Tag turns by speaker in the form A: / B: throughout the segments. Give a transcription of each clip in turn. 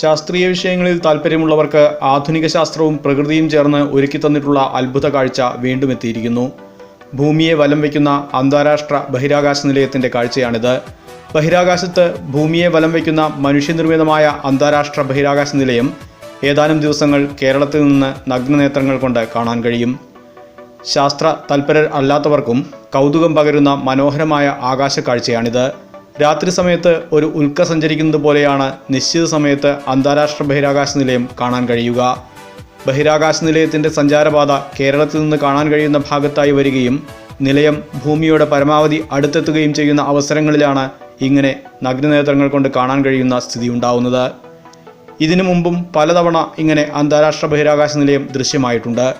A: ശാസ്ത്രീയ വിഷയങ്ങളിൽ താൽപ്പര്യമുള്ളവർക്ക് ആധുനിക ശാസ്ത്രവും പ്രകൃതിയും ചേർന്ന് ഒരുക്കി തന്നിട്ടുള്ള അത്ഭുത കാഴ്ച വീണ്ടും എത്തിയിരിക്കുന്നു. ഭൂമിയെ വലം വയ്ക്കുന്ന അന്താരാഷ്ട്ര ബഹിരാകാശ നിലയത്തിന്റെ കാഴ്ചയാണിത്. ബഹിരാകാശത്ത് ഭൂമിയെ വലം വയ്ക്കുന്ന മനുഷ്യനിർമ്മിതമായ അന്താരാഷ്ട്ര ബഹിരാകാശ നിലയം ഏതാനും ദിവസങ്ങൾ കേരളത്തിൽ നിന്ന് നഗ്നനേത്രങ്ങൾ കൊണ്ട് കാണാൻ കഴിയും. ശാസ്ത്ര തൽപരർ അല്ലാത്തവർക്കും കൗതുകം പകരുന്ന മനോഹരമായ ആകാശ കാഴ്ചയാണിത് രാത്രി സമയത്ത് ഒരു ഉൽക്ക സഞ്ചരിക്കുന്നത് പോലെയാണ് നിശ്ചിത സമയത്ത് അന്താരാഷ്ട്ര ബഹിരാകാശ നിലയം കാണാൻ കഴിയുക. ബഹിരാകാശ നിലയത്തിന്റെ സഞ്ചാരപാത കേരളത്തിൽ നിന്ന് കാണാൻ കഴിയുന്ന ഭാഗത്തായി വരികയും നിലയം ഭൂമിയുടെ പരമാവധി അടുത്തെത്തുകയും ചെയ്യുന്ന അവസരങ്ങളിലാണ് ഇങ്ങനെ നഗ്നനേത്രങ്ങൾ കൊണ്ട് കാണാൻ കഴിയുന്ന സ്ഥിതി ഉണ്ടാവുന്നത് ഇതിനു മുമ്പും പലതവണ ഇങ്ങനെ അന്താരാഷ്ട്ര ബഹിരാകാശ നിലയം ദൃശ്യമായിട്ടുണ്ട്.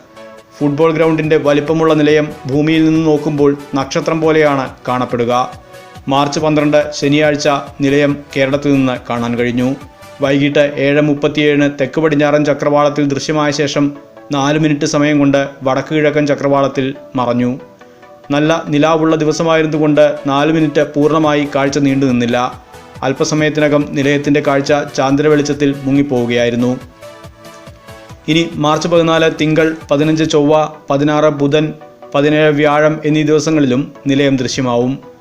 A: ഫുട്ബോൾ ഗ്രൗണ്ടിന്റെ വലിപ്പമുള്ള നിലയം ഭൂമിയിൽ നിന്ന് നോക്കുമ്പോൾ നക്ഷത്രം പോലെയാണ് കാണപ്പെടുക. മാർച്ച് പന്ത്രണ്ട് ശനിയാഴ്ച നിലയം കേരളത്തിൽ നിന്ന് കാണാൻ കഴിഞ്ഞു. വൈകിട്ട് ഏഴ് മുപ്പത്തിയേഴിന് തെക്ക് പടിഞ്ഞാറൻ ചക്രവാളത്തിൽ ദൃശ്യമായ ശേഷം നാല് മിനിറ്റ് സമയം കൊണ്ട് വടക്ക് കിഴക്കൻ ചക്രവാളത്തിൽ മറഞ്ഞു. നല്ല നിലാവുള്ള ദിവസമായിരുന്നുകൊണ്ട് നാല് മിനിറ്റ് പൂർണമായി കാഴ്ച നീണ്ടു നിന്നില്ല. അല്പസമയത്തിനകം നിലയത്തിന്റെ കാഴ്ച ചാന്ദ്ര വെളിച്ചത്തിൽ മുങ്ങിപ്പോവുകയായിരുന്നു. ഇനി മാർച്ച് പതിനാല് തിങ്കൾ പതിനഞ്ച് ചൊവ്വ പതിനാറ് ബുധൻ പതിനേഴ് വ്യാഴം എന്നീ ദിവസങ്ങളിലും നിലയം ദൃശ്യമാവും.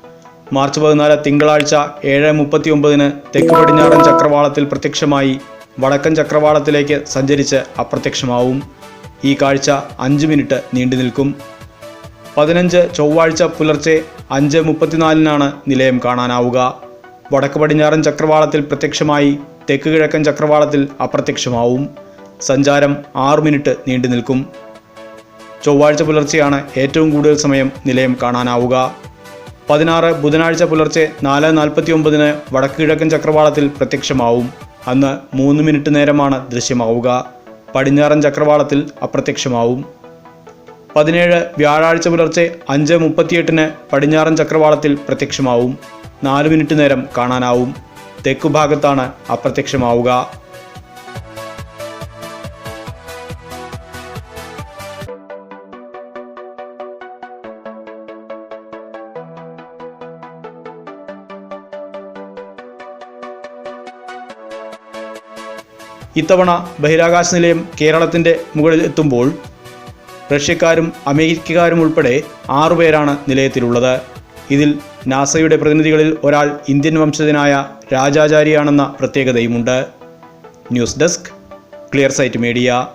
A: മാർച്ച് പതിനാല് തിങ്കളാഴ്ച ഏഴ് മുപ്പത്തി ഒമ്പതിന് തെക്ക് പടിഞ്ഞാറൻ ചക്രവാളത്തിൽ പ്രത്യക്ഷമായി വടക്കൻ ചക്രവാളത്തിലേക്ക് സഞ്ചരിച്ച് അപ്രത്യക്ഷമാവും. ഈ കാഴ്ച അഞ്ച് മിനിറ്റ് നീണ്ടു നിൽക്കും. പതിനഞ്ച് ചൊവ്വാഴ്ച പുലർച്ചെ അഞ്ച് മുപ്പത്തിനാലിനാണ് നിലയം കാണാനാവുക. വടക്ക് പടിഞ്ഞാറൻ ചക്രവാളത്തിൽ പ്രത്യക്ഷമായി തെക്ക് കിഴക്കൻ ചക്രവാളത്തിൽ അപ്രത്യക്ഷമാവും. സഞ്ചാരം ആറ് മിനിറ്റ് നീണ്ടു നിൽക്കും. ചൊവ്വാഴ്ച പുലർച്ചെയാണ് ഏറ്റവും കൂടുതൽ സമയം നിലയം കാണാനാവുക. പതിനാറ് ബുധനാഴ്ച പുലർച്ചെ നാല് നാൽപ്പത്തി ഒമ്പതിന് വടക്കുകിഴക്കൻ ചക്രവാളത്തിൽ പ്രത്യക്ഷമാവും. അന്ന് മൂന്ന് മിനിറ്റ് നേരമാണ് ദൃശ്യമാവുക. പടിഞ്ഞാറൻ ചക്രവാളത്തിൽ അപ്രത്യക്ഷമാവും. പതിനേഴ് വ്യാഴാഴ്ച പുലർച്ചെ അഞ്ച് മുപ്പത്തിയെട്ടിന് പടിഞ്ഞാറൻ ചക്രവാളത്തിൽ പ്രത്യക്ഷമാവും. നാല് മിനിറ്റ് നേരം കാണാനാവും. തെക്കുഭാഗത്താണ് അപ്രത്യക്ഷമാവുക. ഇത്തവണ ബഹിരാകാശ നിലയം കേരളത്തിന്റെ മുകളിൽ എത്തുമ്പോൾ റഷ്യക്കാരും അമേരിക്കക്കാരും ഉൾപ്പെടെ ആറുപേരാണ് നിലയത്തിലുള്ളത്. ഇതിൽ നാസയുടെ പ്രതിനിധികളിൽ ഒരാൾ ഇന്ത്യൻ വംശജനായ രാജാചാരിയാണെന്ന പ്രത്യേകതയുമുണ്ട്. News desk clear sight media.